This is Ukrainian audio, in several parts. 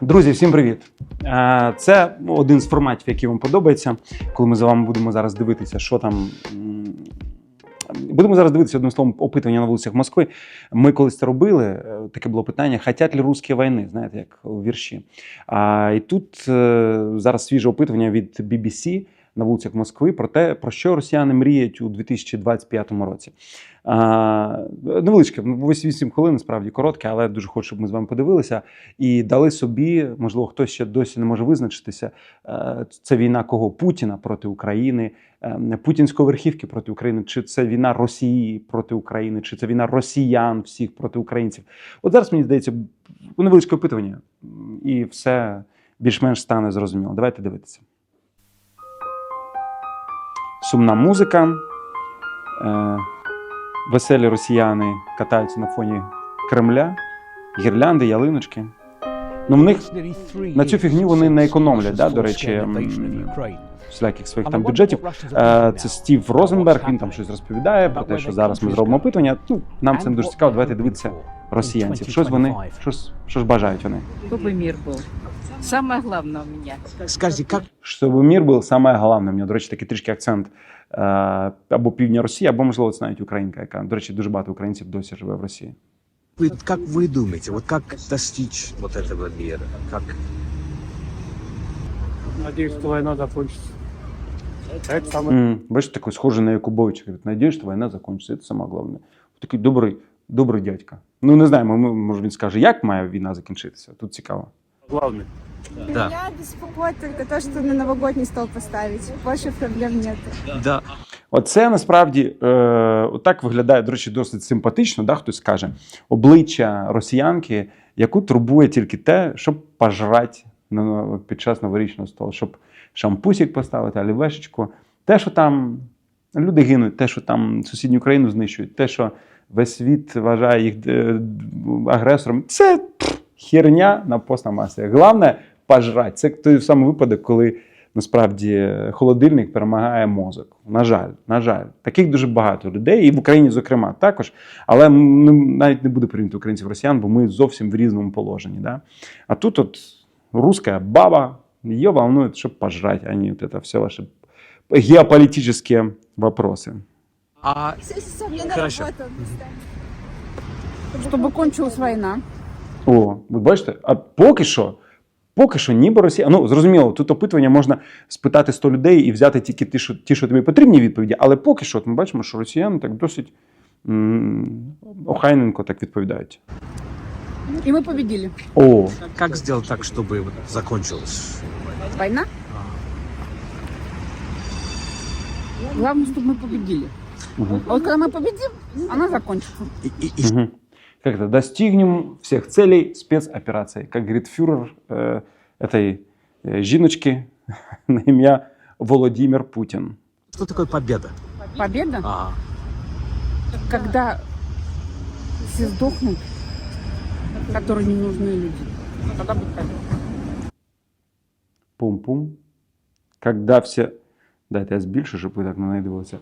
Друзі, всім привіт! Е, Це один з форматів, який вам подобається, коли ми з вами будемо зараз дивитися, що там. Будемо зараз дивитися одним словом опитування на вулицях Москви. Ми колись це робили. е, Таке було питання: хотять ли русські війни? Знаєте, як у вірші. А, і тут е, зараз свіже опитування від BBC на вулицях Москви про те, про що росіяни мріють у 2025 році. А, невеличке, 8 хвилин, насправді коротке, але дуже хочу, щоб ми з вами подивилися і дали собі, можливо, хтось ще досі не може визначитися. е, Це війна кого? Путіна проти України, е, путінської верхівки проти України, чи це війна Росії проти України, чи це війна росіян всіх проти українців. От зараз мені здається, невеличке опитування, і все більш-менш стане зрозуміло. Давайте дивитися. Сумна музика. Е, Веселі росіяни катаються на фоні Кремля, гірлянди, ялиночки. Ну, в них на цю фігню вони не економлять, да, до речі, всіляких своїх там бюджетів. Е, Це Стів Розенберг. Він там щось розповідає про те, що зараз ми зробимо опитування. Ну, нам це не дуже цікаво. Давайте дивитися росіянців. Щось вони, щось, що ж бажають вони. Чтобы мир был. Самое главное у меня. Скажіть, як Щоб мір був саме головне. У мене, до речі, такий трішки акцент е, або півдня Росії, або, можливо, це навіть українка, яка, до речі, дуже багато українців досі живе в Росії. ви, як ви думаєте, вот как достичь вот этого мира? Как Надеюсь, что война закончится. Это самое М, Бачите, такий схожий на Якубовича. Говорить, надіюсь, що війна закінчиться. Це саме головне. Такий добрий, добрий дядька. Ну, не знаємо, ми- може він скаже, як має війна закінчитися. Тут цікаво. Главное. Да. Меня беспокоит только то, что на новогодний стол поставить. Больше проблем нет. да, Оце насправді е, отак виглядає, до речі, досить симпатично, да, хтось скаже, обличчя росіянки, яку турбує тільки те, щоб пожрати на, під час новорічного столу, щоб шампусик поставити, олівешечку. Те, що там люди гинуть, те, що там сусідню Україну знищують, те, що весь світ вважає їх е, агресором, це херня на постамасі. Головне пожрати. Це той самий випадок, коли насправді холодильник перемагає мозок. На жаль, на жаль, таких дуже багато людей, і в Україні, зокрема, також. Але м, ну, навіть не буде порівняти українців росіян, бо ми зовсім в різному положенні. Да? А тут от русская баба, ее волнует, щоб пожрать, а не вот это все ваши геополитические вопросы. а Все, все, все, мне на Хорошо. работу. Чтобы кончилась война. О, ви бачите, а поки що. Поки що, ніби Росія. Ну, зрозуміло, тут опитування можна спитати 100 людей і взяти тільки ті, що, ті, що тобі потрібні відповіді, але поки що от ми бачимо, що росіяни так досить м, охайненько так відповідають. И мы победили. О, как сделать так, чтобы вот закончилось? Война? Главное, чтобы мы победили. угу. А вот когда мы победим, она закончится. И, и- и Угу. Как это? Достигнем всех целей спецоперации. Как говорит фюрер э, этой э, жіночки на ім'я Володимир Путін. что такое победа? Победа, А, когда все сдохнут, которые не нужны люди. Тогда будет победа. Пум-пум. Когда все... Дайте я збільшу, щоб ви так на неї дивилися.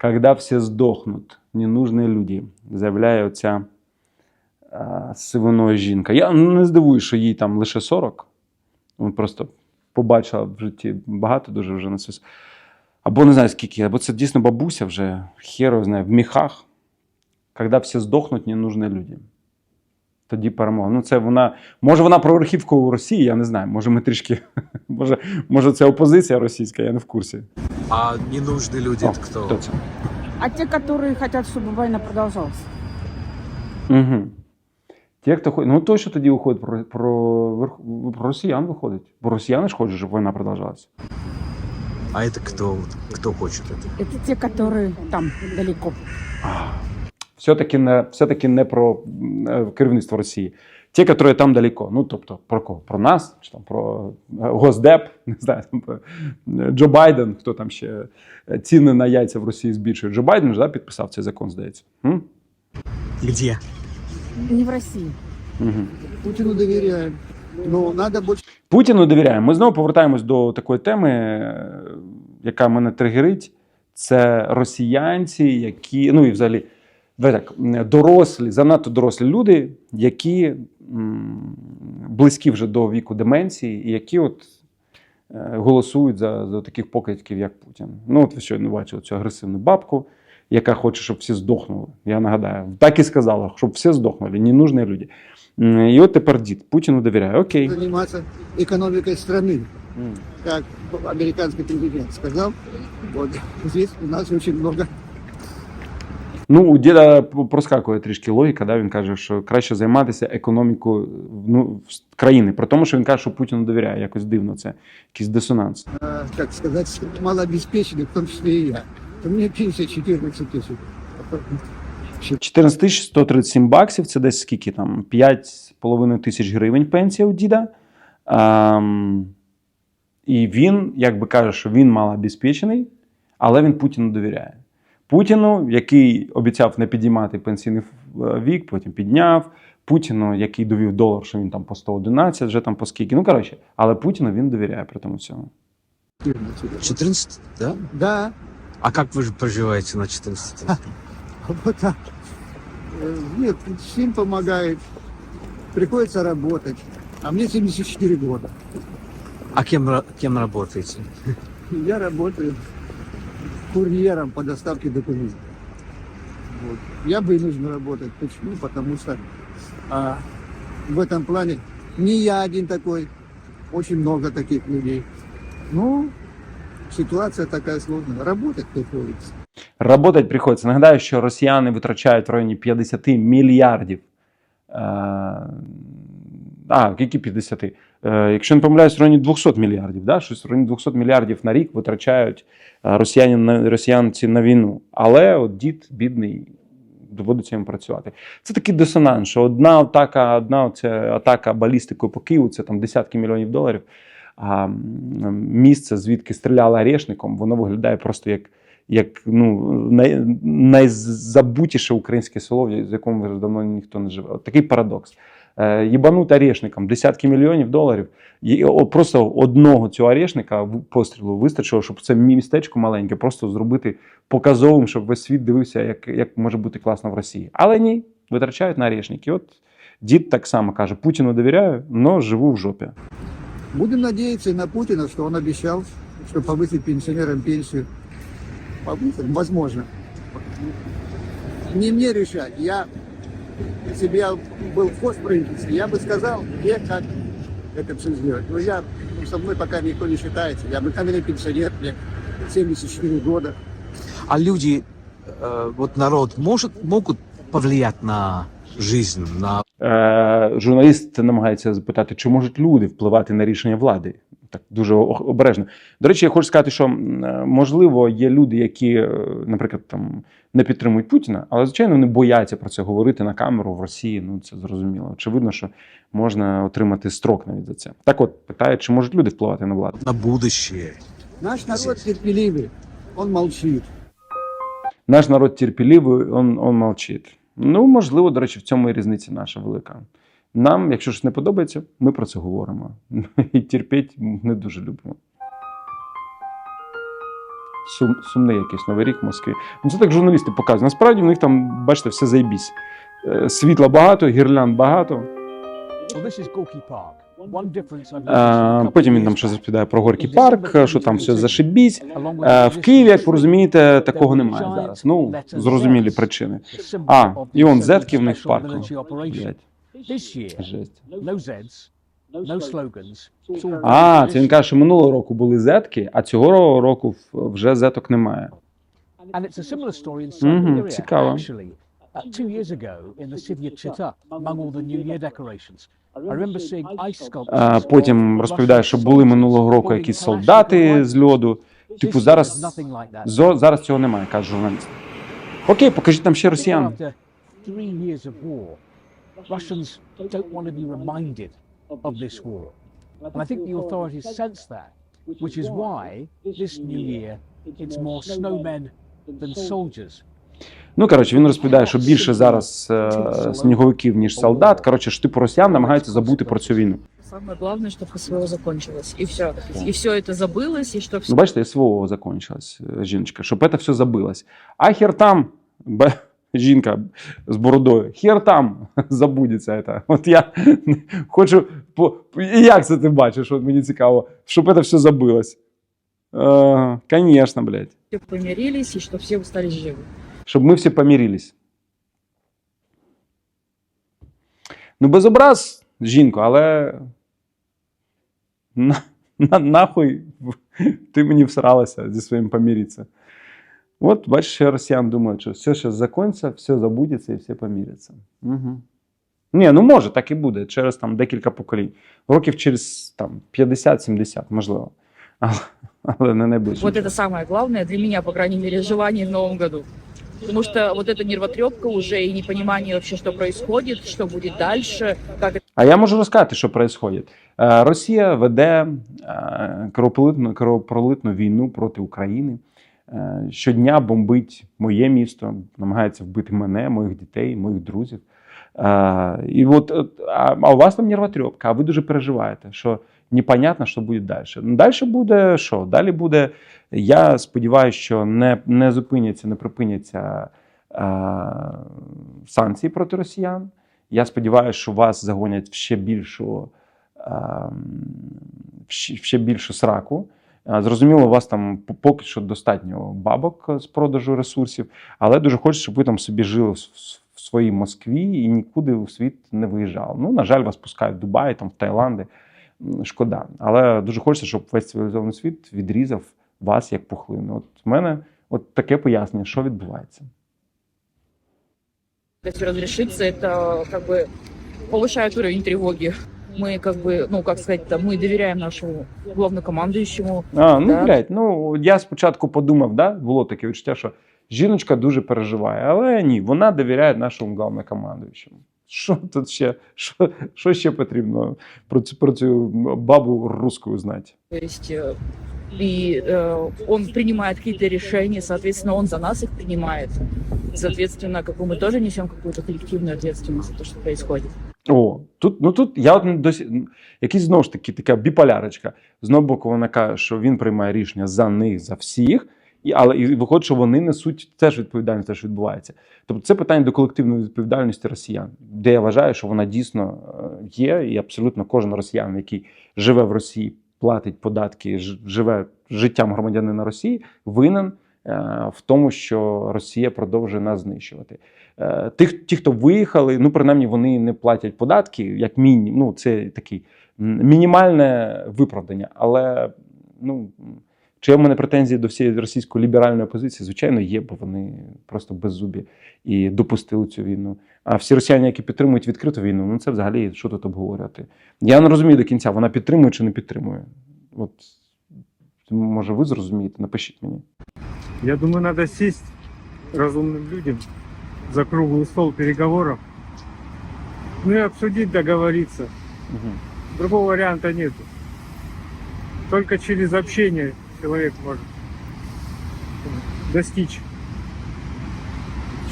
Когда все здохнуть, ненужні люди, заявляє оця а, сивиною жінка. Я не здивуюсь, що їй там лише 40. Вона просто побачила в житті багато дуже вже на це. Або не знаю скільки, або це дійсно бабуся вже, херо знає, в міхах. Когда всі здохнуть, ненужні люди. Тоді перемога. Ну, це вона. Може, вона про верхівку у Росії, я не знаю. Може, ми трішки. Може, може, це опозиція російська, я не в курсі. а ненужные люди О, это кто? Хто це? А те, которые хотят, чтобы война продолжалась. Угу. Ті, хто ходить. Ну, той, що тоді виходить про, про, верх- про росіян виходить. Бо росіяни ж хочуть, щоб війна продовжалася. А это кто? Кто хочет это? Это те, которые там, далеко. Все-таки не, все-таки не про е, керівництво Росії. Ті, які там далеко. Ну, тобто, про кого? Про нас, чи там про е, Госдеп, не знаю, там, про, е, Джо Байден, хто там ще е, ціни на яйця в Росії збільшує. Джо Байден ж да, підписав цей закон, здається. М? Где? Не в России. Угу. Путину доверяем. Но надо больше Путіну довіряємо. Ми знову повертаємось до такої теми, е, яка мене тригерить. Це росіянці, які, ну і взагалі, так, дорослі, занадто дорослі люди, які м, близькі вже до віку деменції, і які от е, голосують за, за таких покидьків, як Путін. Ну, от ви щойно бачили цю агресивну бабку, яка хоче, щоб всі здохнули. Я нагадаю, так і сказала, щоб всі здохнули, не нужні люди. М, І от тепер дід Путіну довіряє. Окей. заниматься экономикой страны, как американский президент сказал. Вот здесь у нас очень много Ну, у діда проскакує трішки логіка, да? він каже, що краще займатися економікою ну, в- країни. При тому, що він каже, що Путіну довіряє. Якось дивно це, якийсь дисонанс. э, как сказать, малообеспеченных, в том числе и я. У меня пенсия 14 тысяч. 14 тисяч 137 баксів це десь скільки там? 5,5 тисяч гривень пенсія у діда. Ем, і він, якби каже, що він малообезпечений, але він Путіну довіряє. Путіну, який обіцяв не підіймати пенсійний е, вік, потім підняв. Путіну, який довів долар, що він там по 111, вже там по скільки. Ну, коротше, але Путіну він довіряє при тому всьому. 14. 14, да? Да, А как вы же проживаете на 14 тысяч? вот так. Э, Нет, всем помогает. Приходится работать. А мне 74 года. А кем, кем работаете? Я работаю курьером по доставке документов. Вот. Я вынужден работать. Почему? Потому что а, в этом плане не я один такой, очень много таких людей. Ну, ситуация такая сложная. Работать приходится. Работать приходиться. Нагадаю, що росіяни витрачають в районі 50 мільярдів. Е, а, які 50? Е, якщо не помиляюсь, в районі 200 мільярдів. Да? Щось в районі 200 мільярдів на рік витрачають е, росіяни росіянці на війну. Але от дід, бідний, доводиться їм працювати. Це такий дисонанс, що одна атака, одна оця атака балістикою по Києву це там десятки мільйонів доларів. Місце, звідки стріляли арешником, воно виглядає просто як як ну, най, найзабутіше українське село, в якому вже давно ніхто не живе. От такий парадокс. Е, Єбанути орешником десятки мільйонів доларів. І просто одного цього орешника пострілу вистачило, щоб це містечко маленьке просто зробити показовим, щоб весь світ дивився, як, як може бути класно в Росії. Але ні, витрачають на орешники. От дід так само каже: Путіну довіряю, але живу в жопі. Будем надеяться и на Путина, что он обещал, что повысит пенсионерам пенсию. Повысит, возможно. Не мне решать. Я, я был в хозправительстве, я бы сказал, где, как это все сделать. Но я, ну, со мной пока никто не считается. Я обыкновенный пенсионер, мне 74 года. А люди, э, вот народ, может, могут повлиять на жизнь, на журналіст намагається запитати, чи можуть люди впливати на рішення влади. Так дуже обережно. До речі, я хочу сказати, що е, можливо є люди, які, е, наприклад, там не підтримують Путіна, але звичайно вони бояться про це говорити на камеру в Росії. Ну це зрозуміло. Очевидно, що можна отримати строк навіть за це. Так, от питає, чи можуть люди впливати на владу? на будущее. Наш народ терпеливый, он молчит. Наш народ терпеливий, он, он мовчить. Ну, можливо, до речі, в цьому і різниця наша велика. Нам, якщо щось не подобається, ми про це говоримо. І терпіть не дуже любимо. Сум, сумний якийсь новий рік в Москві. Ну, це так журналісти показують. Насправді в них там, бачите, все заєбісь. Е, Світла багато, гірлянд багато. Well, this is Gorky Park. Е, Потім він щось back, розповідає про Горький парк, що там все Е, the В Києві, як ви розумієте, такого немає зараз. Ну, зрозумілі причини. А, і он зетки в них year, жесть. А, це він каже, що минулого року були зетки, а цього року вже зеток немає. Siberia. цікаво. Uh, two years ago in the city of Chita, among all the New Year decorations, А потім розповідає, що були минулого року якісь солдати з льоду. Типу, зараз, зо- зараз цього немає, каже журналіст. Окей, покажіть нам ще росіян. After three years of war, Russians don't want to be reminded of this war. And I think the authorities sense that, which is why this new year it's more snowmen than soldiers. Ну, коротше, він розповідає, що більше зараз е, сніговиків, ніж солдат. Коротше, ж типу росіян намагаються забути про цю війну. Самое главное, чтобы СВО закончилось. И все. И все это забылось, и что все Ну, бачите, СВО закончилось, е, жіночка, щоб це все забилось. Ахер там, бе- жінка з бородою. Хер там забудеться. Это. От я хочу. По... І як це ти бачиш? От мені цікаво, щоб це все забилось. Е, Конечно, блядь. Все помирились, и что все остались живы. Щоб ми всі помірились. Ну, без образ, але. На, на, нахуй ти мені всралася зі своїм поміритися. От, бачиш, ще росіян думають, що все зараз закончиться, все забудеться і всі поміряться. Угу. Ні, ну може, так і буде через там декілька поколінь. Років через там 50-70, можливо. Але, але не найближче. Вот это самое главное для меня, по крайней мере, желание в новом году. Потому что вот эта нервотрепка уже и непонимание вообще, что происходит, что будет дальше, как А я можу розказати, що відбувається. Е, Росія веде е, кровопролитну, кровопролитну війну проти України. Е, Щодня бомбить моє місто, намагається вбити мене, моїх дітей, моїх друзів. І от, а у вас там нервотрепка, а ви дуже переживаєте, що непонятно, що буде далі. Ну, далі буде що? Далі буде. Я сподіваюся, що не, не зупиняться, не припиняться е, санкції проти росіян. Я сподіваюся, що вас загонять в ще більшу, ем, в ще- більшу сраку. Е, Зрозуміло, у вас там поки що достатньо бабок з продажу ресурсів, але дуже хочу, щоб ви там собі жили в своїй Москві і нікуди у світ не виїжджали. Ну, на жаль, вас пускають в Дубай, там в Таїланди М, Шкода. Але дуже хочеться, щоб весь цивілізований світ відрізав вас як пухлину. От в мене от таке пояснення, що відбувається. это все разрешится, это как бы повышает уровень тревоги. Мы как бы, ну, как сказать-то, мы доверяем нашему главнокомандующему. А, ну, Да. блядь, ну я спочатку подумав, да, було таке відчуття, що жіночка дуже переживає, але ні, вона довіряє нашому главнокомандуючому. Що тут ще, що, що ще потрібно про цю, про цю бабу русскую знати? То есть э, и э, он принимает какие-то решения, соответственно, он за нас их принимает. Соответственно, как бы мы тоже несем какую-то коллективную ответственность за то, что происходит. О, тут, ну тут я от досі ну, якийсь знову ж таки така біполярочка. З одного боку, вона каже, що він приймає рішення за них, за всіх, і, але і виходить, що вони несуть теж відповідальність, те, що відбувається. Тобто це питання до колективної відповідальності росіян, де я вважаю, що вона дійсно е, є, і абсолютно кожен росіян, який живе в Росії, платить податки, живе життям громадянина Росії, винен е, в тому, що Росія продовжує нас знищувати. Е, Тих, ті, хто виїхали, ну принаймні вони не платять податки, як мінімум. Ну, це такий мінімальне виправдання. Але ну, чи є в мене претензії до всієї російської ліберальної опозиції? Звичайно, є, бо вони просто беззубі і допустили цю війну. А всі росіяни, які підтримують відкриту війну, ну це взагалі що тут обговорювати. Я не розумію до кінця, вона підтримує чи не підтримує. От може ви зрозумієте, напишіть мені. Я думаю, надо сесть разумным людям за круглый стол переговоров. Ну и обсудить, договориться. Угу. Другого варианта нет. Только через общение человек может достичь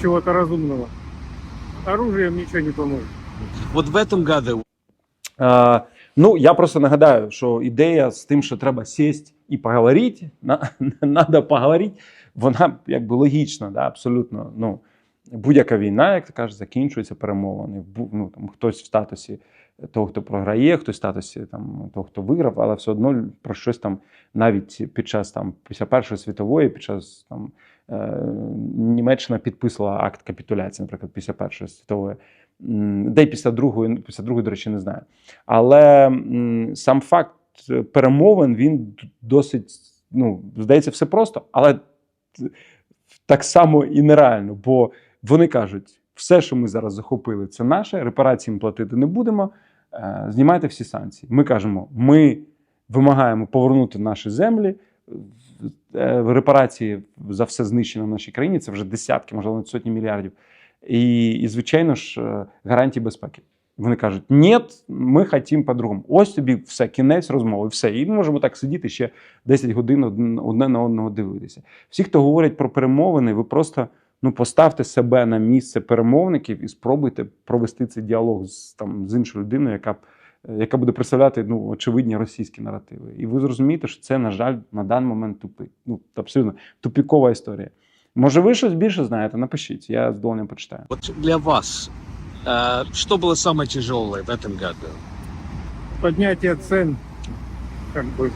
чего-то разумного. Оружием ничего не поможет. Вот в этом году Е, ну, я просто нагадаю, що ідея з тим, що треба сісти і поговорити, на, надо поговорити, вона якби логічна, да, абсолютно. Ну, будь-яка війна, як ти кажеш, закінчується перемовини. Ну, там, хтось в статусі того, хто програє, хтось в статусі там, того, хто виграв, але все одно про щось там навіть під час там, після Першої світової, під час там, е, Німеччина підписувала акт капітуляції, наприклад, після Першої світової. Де після другої, після другої, до речі, не знаю. Але м, сам факт е, перемовин він досить, ну, здається, все просто, але так само і нереально. Бо вони кажуть, все, що ми зараз захопили, це наше, репарації ми платити не будемо. е, Знімайте всі санкції. Ми кажемо, ми вимагаємо повернути наші землі. е, Репарації за все знищено в нашій країні це вже десятки, можливо, навіть сотні мільярдів. І, і звичайно ж, е, гарантії безпеки. Вони кажуть, ні, ми хотімо по-другому. Ось тобі все, кінець розмови, все. І ми можемо так сидіти ще 10 годин одне на одного дивитися. Всі, хто говорять про перемовини, ви просто ну, поставте себе на місце перемовників і спробуйте провести цей діалог з, там, з іншою людиною, яка, б- яка буде представляти ну, очевидні російські наративи. І ви зрозумієте, що це, на жаль, на даний момент тупик. Ну, абсолютно тупікова історія. Може, ви щось більше знаєте? Напишіть, я з задоволенням почитаю. Вот для вас, э, что было самое тяжелое в этом году? Поднятие цен как бы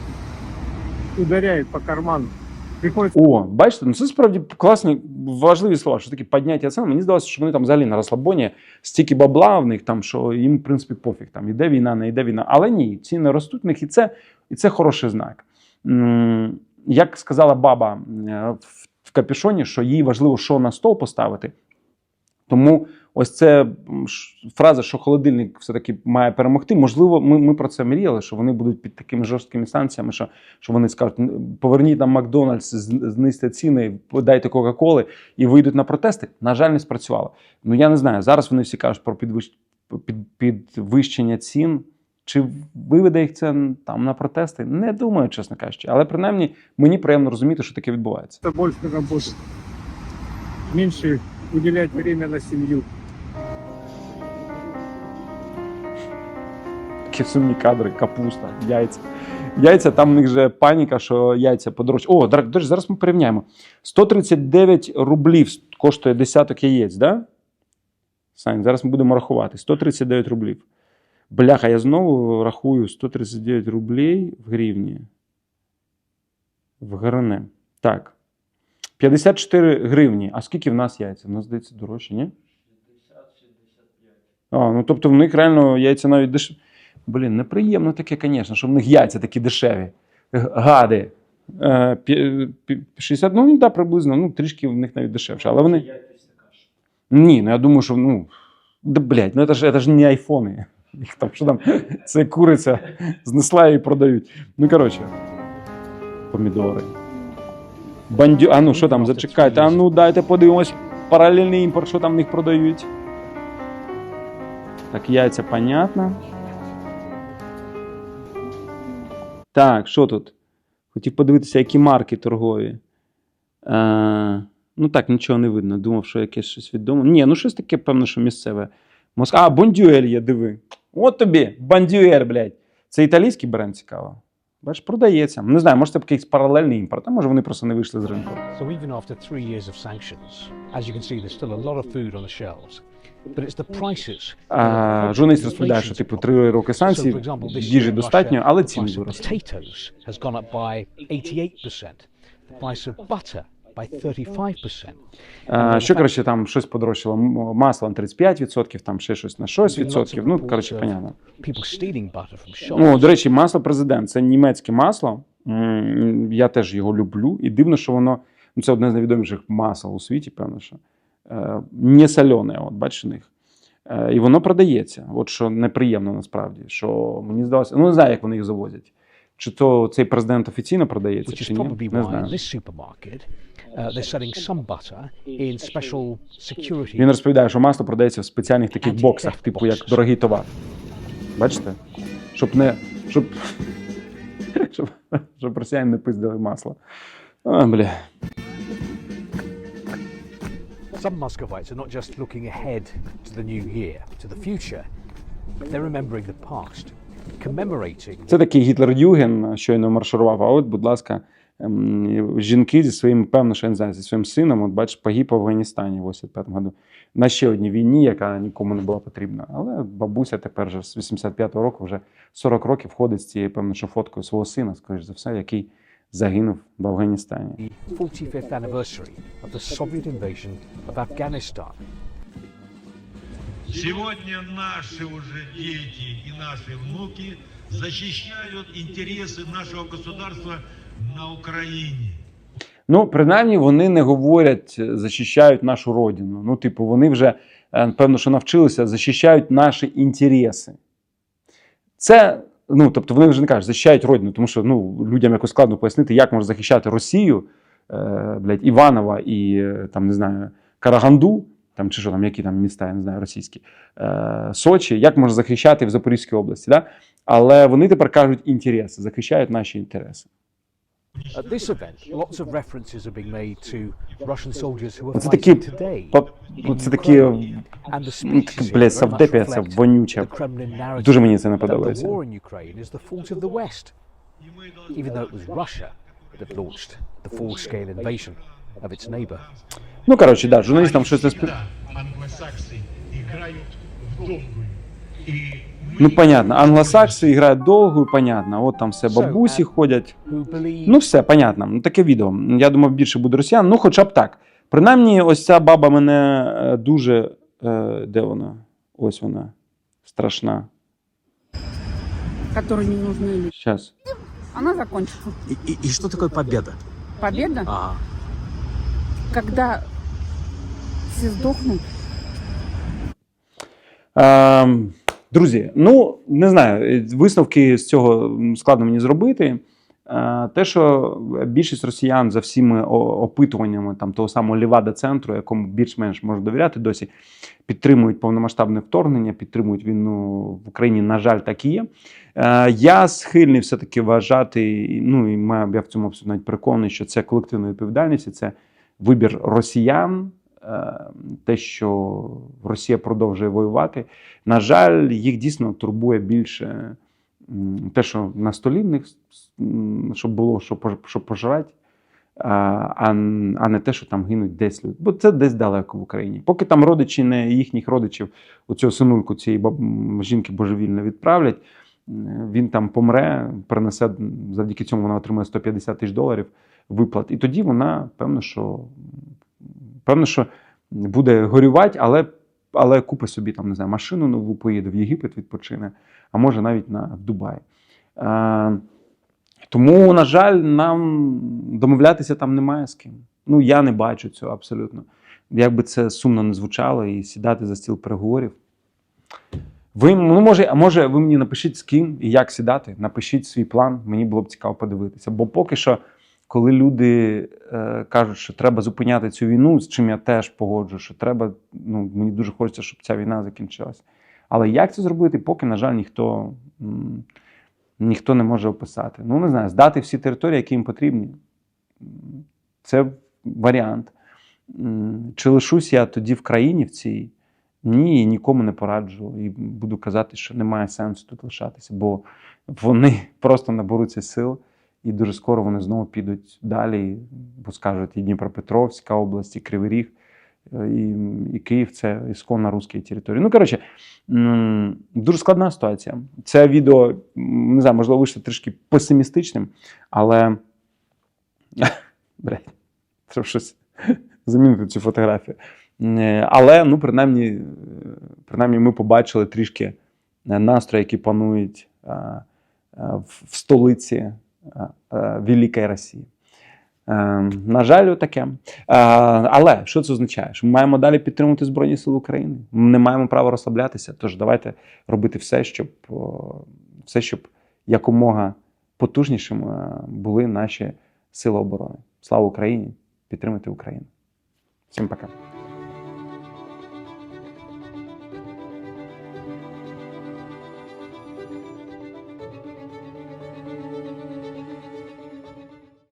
ударяет по карману. Приходится О, бачите, ну це справді класні, важливі слова, що таке підняття цін. Мені здалося, що вони там взагалі на розслабоні, стільки бабла в них там, що їм, в принципі, пофіг. Там іде війна, не йде війна. Але ні, ціни ростуть в них, і це, і це хороший знак. Як сказала баба е, в капюшоні, що їй важливо, що на стол поставити. Тому ось це фраза, що холодильник все-таки має перемогти. Можливо, ми, ми про це мріяли, що вони будуть під такими жорсткими санкціями, що, що вони скажуть: поверніть нам Макдональдс, знизьте ціни, дайте Кока-Коли і вийдуть на протести. На жаль, не спрацювало. Ну я не знаю. Зараз вони всі кажуть про підвищ... під... підвищення цін. Чи виведе їх це там на протести? Не думаю, чесно кажучи. Але принаймні мені приємно розуміти, що таке відбувається. больше работать. Меньше уделять время на семью. Такі сумні кадри, капуста, яйця. Яйця, там в них же паніка, що яйця подорожчі. О, зараз ми порівняємо. 139 рублів коштує десяток яєць, да? Сань, зараз ми будемо рахувати. 139 рублів. Бляха, я знову рахую 139 рублей в гривні. В гривне. Так. 54 гривні. А скільки в нас яйця? В нас здається дорожче, ні? 60-65. А, ну тобто в них реально яйця навіть дешеві. Блін, неприємно таке, звісно, що в них яйця такі дешеві. Гади. Е, пі- пі- 60, ну так, да, приблизно, ну, трішки в них навіть дешевше. Але вони. Ні, ну я думаю, що ну. Да, блядь, ну це ж, це ж не айфони. Їх там, що там, це куриця знесла і продають. Ну, коротше. Помідори. Бандю... А ну що там, зачекайте, а ну дайте подивимось. Паралельний імпорт, що там в них продають. Так, яйця, понятно. Так, що тут? Хотів подивитися, які марки торгові. Е, ну так, нічого не видно. Думав, що якесь щось відоме. Ні, ну щось таке, певно, що місцеве. Моск... А, Бондюель є, диви. От тобі, Бондюель, блядь. Це італійський бренд цікаво. Бачиш, продається. Не знаю, може це якийсь паралельний імпорт, а може вони просто не вийшли з ринку. So even after three years of sanctions, as you can see, there's still a lot of food on the shelves. А, журналіст розповідає, що типу три роки санкцій, їжі достатньо, але ціни виросли. potatoes has gone up by 88%. The price of butter by 35%. А, що, коротше, там щось подорожчало. Масло на 35%, там ще щось на щось відсотків. Ну, коротше, понятно. О, до речі, масло президент це німецьке масло. Я теж його люблю. І дивно, що воно ну, це одне з найвідоміших масел у світі, певно, що не солене, от бачиш них. Е, і воно продається. От що неприємно насправді. Що мені здалося, ну не знаю, як вони їх завозять. Чи то цей президент офіційно продається, чи ні? Не знаю. uh. Він розповідає, що масло продається в спеціальних таких боксах, типу як дорогий товар. Бачите? Щоб не. Щоб, щоб, щоб росіяни не пиздили масло. А, бля. Some Muscovites are not just looking ahead to the new year, to the future. They're remembering the past, commemorating Це такий Гітлер-Юген щойно марширував. А от, будь ласка, ем, жінки зі своїм, певно, що я не знаю, зі своїм сином, от бачиш, погиб в Афганістані в 85-му году. На ще одній війні, яка нікому не була потрібна. Але бабуся тепер вже з 85-го року, вже 40 років ходить з цією, певно, що фоткою свого сина, скоріш за все, який загинув в Афганістані. the 45th anniversary of the Soviet invasion of Afghanistan. Сегодня наши уже дети и наши внуки защищают интересы нашего государства на Украине. Ну, принаймні, вони не говорять, е, захищають нашу родину. Ну, типу, вони вже, е, певно, що навчилися, захищають наші інтереси. Це, ну, тобто, вони вже не кажуть, захищають родину, тому що ну, людям якось складно пояснити, як можна захищати Росію, е, блядь, Іванова і е, там, не знаю, Караганду, там, чи що там, які там міста, я не знаю, російські, е, Сочі, як можна захищати в Запорізькій області. Да? Але вони тепер кажуть інтереси, захищають наші інтереси. Are Це такі, ну, блядь, савдепія, це narrative Дуже мені це не подобається. Ну, коротше, да, журналістам щось не Ну, понятно, англосакси грають довго, і понятно. От там все бабусі ходять. Ну, все, понятно. Ну, таке відео. Я думав, більше буде росіян. Ну, хоча б так. Принаймні, ось ця баба мене е, дуже. Е, де вона? Ось вона. Страшна. которые не нужны людям. Щас. Она закончится. И, и- и что такое победа? Победа, Ага. когда все сдохнут, Е, друзі, ну не знаю, висновки з цього м, складно мені зробити. Е, те, що більшість росіян за всіми опитуваннями там того самого Лівада центру, якому більш-менш можу довіряти, досі підтримують повномасштабне вторгнення, підтримують війну в Україні. На жаль, так і є. Е, я схильний все-таки вважати, і, ну і маю- я в цьому абсолютно навіть переконаний, що це колективна відповідальність, і це вибір росіян. Е, те, що Росія продовжує воювати. На жаль, їх дійсно турбує більше те, що на столі в них, щоб було що, пож- що пожрати, а, а не те, що там гинуть десь люди. Бо це десь далеко в Україні. Поки там родичі не їхніх родичів, оцього синульку цієї жінки божевільно відправлять, він там помре, принесе завдяки цьому вона отримає 150 тисяч доларів виплат. І тоді вона, певно, що певно, що буде горювати, але, але купить собі там, не знаю, машину нову, поїде в Єгипет, відпочине, а може навіть на в Дубай. Е, тому, на жаль, нам домовлятися там немає з ким. Ну, я не бачу цього абсолютно. Як би це сумно не звучало, і сідати за стіл переговорів. Ви, ну, може, а може, ви мені напишіть з ким і як сідати. Напишіть свій план, мені було б цікаво подивитися. Бо поки що, коли люди е, кажуть, що треба зупиняти цю війну, з чим я теж погоджу, що треба, ну, мені дуже хочеться, щоб ця війна закінчилася. Але як це зробити, поки, на жаль, ніхто, м, ніхто не може описати. Ну, не знаю, здати всі території, які їм потрібні. Це варіант. Чи лишусь я тоді в країні в цій? Ні, нікому не пораджу. І буду казати, що немає сенсу тут лишатися, бо вони просто наберуться сил, і дуже скоро вони знову підуть далі, бо скажуть і Дніпропетровська область, і Кривий Ріг, е, і, і Київ це ісконно русські території. Ну, коротше, дуже складна ситуація. Це відео, не знаю, можливо, вийшло трішки песимістичним, але. Блядь, треба щось замінити цю фотографію. Е, Але, ну, принаймні, е, принаймні, ми побачили трішки настрої, які панують в столиці Великої Росії. Е, На жаль, таке. Е, Але що це означає? Що ми маємо далі підтримувати Збройні Сили України. Ми не маємо права розслаблятися. Тож давайте робити все, щоб все, щоб якомога потужнішими були наші сили оборони. Слава Україні! Підтримуйте Україну! Всім пока!